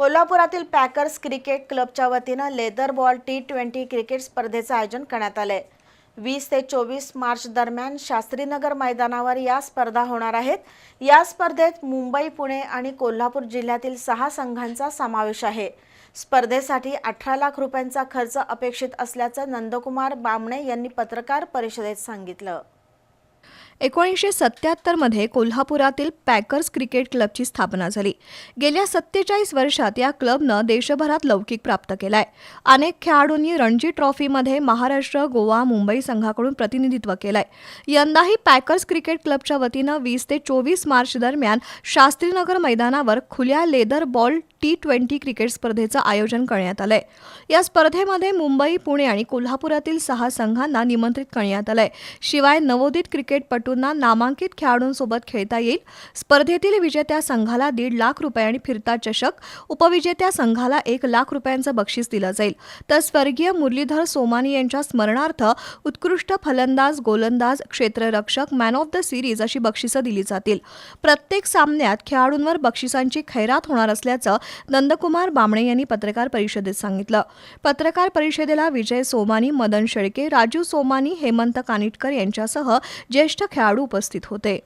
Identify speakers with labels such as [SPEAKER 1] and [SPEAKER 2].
[SPEAKER 1] कोल्हापुरातील packers cricket क्लबच्या वतीनं leather ball T twenty cricket स्पर्धेचं आयोजन करण्यात आलंय. वीस ते चोवीस मार्च दरम्यान शास्त्रीनगर मैदानावर या स्पर्धा होणार आहेत. या स्पर्धेत मुंबई पुणे आणि कोल्हापूर जिल्ह्यातील सहा संघांचा समावेश आहे. स्पर्धेसाठी अठरा लाख रुपयांचा खर्च अपेक्षित असल्याचं नंदकुमार बामणे यांनी पत्रकार परिषदेत सांगितलं.
[SPEAKER 2] एकोणीसशे सत्याहत्तरमध्ये कोल्हापुरातील पॅकर्स क्रिकेट क्लबची स्थापना झाली. गेल्या सत्तेचाळीस वर्षात या क्लबनं देशभरात लौकिक प्राप्त केलाय. अनेक खेळाडूंनी रणजी ट्रॉफीमध्ये महाराष्ट्र गोवा मुंबई संघाकडून प्रतिनिधित्व केलंय. यंदाही पॅकर्स क्रिकेट क्लबच्या वतीनं वीस ते चोवीस मार्च दरम्यान शास्त्रीनगर मैदानावर खुल्या leather ball T twenty cricket स्पर्धेचं आयोजन करण्यात आलंय. या स्पर्धेमध्ये मुंबई पुणे आणि कोल्हापुरातील सहा संघांना निमंत्रित करण्यात आलंय. शिवाय नवोदित क्रिकेटपटूंना नामांकित खेळाडूंसोबत खेळता येईल. स्पर्धेतील विजेत्या संघाला दीड लाख रुपये आणि फिरता चषक उपविजेत्या संघाला एक लाख रुपयांचं बक्षीस दिलं जाईल. तर स्वर्गीय मुरलीधर सोमानी यांच्या स्मरणार्थ उत्कृष्ट फलंदाज गोलंदाज क्षेत्ररक्षक मॅन ऑफ द सिरीज अशी बक्षिसं दिली जातील. प्रत्येक सामन्यात खेळाडूंवर बक्षिसांची खैरात होणार असल्याचं नंदकुमार बामणे यांनी पत्रकार परिषदेत सांगितलं. पत्रकार परिषदेला विजय सोमानी मदन शेळके राजू सोमानी हेमंत कानिटकर यांच्यासह ज्येष्ठ खेळाडू उपस्थित होते.